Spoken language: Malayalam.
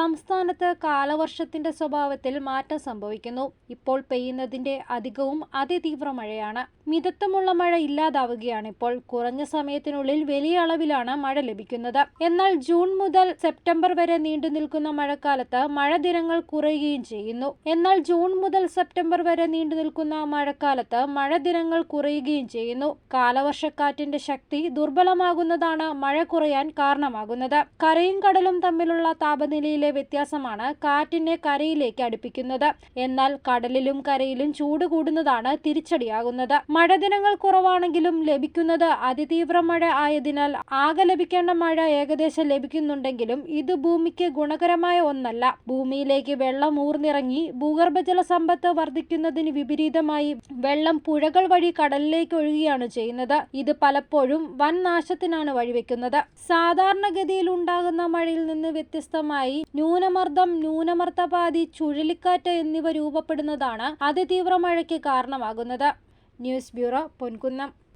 സംസ്ഥാനത്ത് കാലവർഷത്തിന്റെ സ്വഭാവത്തിൽ മാറ്റം സംഭവിക്കുന്നു. ഇപ്പോൾ പെയ്യുന്നതിന്റെ അധികവും അതിതീവ്ര മഴയാണ്. മിതത്വമുള്ള മഴ ഇല്ലാതാവുകയാണ് ഇപ്പോൾ. കുറഞ്ഞ സമയത്തിനുള്ളിൽ വലിയ അളവിലാണ് മഴ ലഭിക്കുന്നത്. എന്നാൽ ജൂൺ മുതൽ സെപ്റ്റംബർ വരെ നീണ്ടു നിൽക്കുന്ന മഴക്കാലത്ത് മഴ ദിനങ്ങൾ കുറയുകയും ചെയ്യുന്നു. എന്നാൽ ജൂൺ മുതൽ സെപ്റ്റംബർ വരെ നീണ്ടു നിൽക്കുന്ന മഴക്കാലത്ത് മഴ ദിനങ്ങൾ കുറയുകയും ചെയ്യുന്നു. കാലവർഷക്കാറ്റിന്റെ ശക്തി ദുർബലമാകുന്നതാണ് മഴ കുറയാൻ കാരണമാകുന്നത്. കരയും കടലും തമ്മിലുള്ള താപനിലയിലെ വ്യത്യാസമാണ് കാറ്റിനെ കരയിലേക്ക് അടുപ്പിക്കുന്നത്. എന്നാൽ കടലിലും കരയിലും ചൂട് കൂടുന്നതാണ് തിരിച്ചടിയാകുന്നത്. മഴ ദിനങ്ങൾ കുറവാണെങ്കിലും ലഭിക്കുന്നത് അതിതീവ്ര മഴ ആയതിനാൽ ആകെ ലഭിക്കേണ്ട മഴ ഏകദേശം ലഭിക്കുന്നുണ്ടെങ്കിലും ഇത് ഭൂമിക്ക് ഗുണകരമായ ഒന്നല്ല. ഭൂമിയിലേക്ക് വെള്ളം ഊർന്നിറങ്ങി ഭൂഗർഭജല സമ്പത്ത് വർദ്ധിക്കുന്നതിന് വിപരീതമായി വെള്ളം പുഴകൾ വഴി കടലിലേക്ക് ഒഴുകുകയാണ് ചെയ്യുന്നത്. ഇത് പലപ്പോഴും വൻ നാശത്തിനാണ് വഴിവെക്കുന്നത്. സാധാരണഗതിയിൽ ഉണ്ടാകുന്ന മഴയിൽ നിന്ന് വ്യത്യസ്തമായി ന്യൂനമർദ്ദം ന്യൂനമർദ്ദപാതി ചുഴലിക്കാറ്റ് എന്നിവ രൂപപ്പെടുന്നതാണ് അതിതീവ്ര മഴയ്ക്ക് കാരണമാകുന്നത്. News bureau Ponkunnam.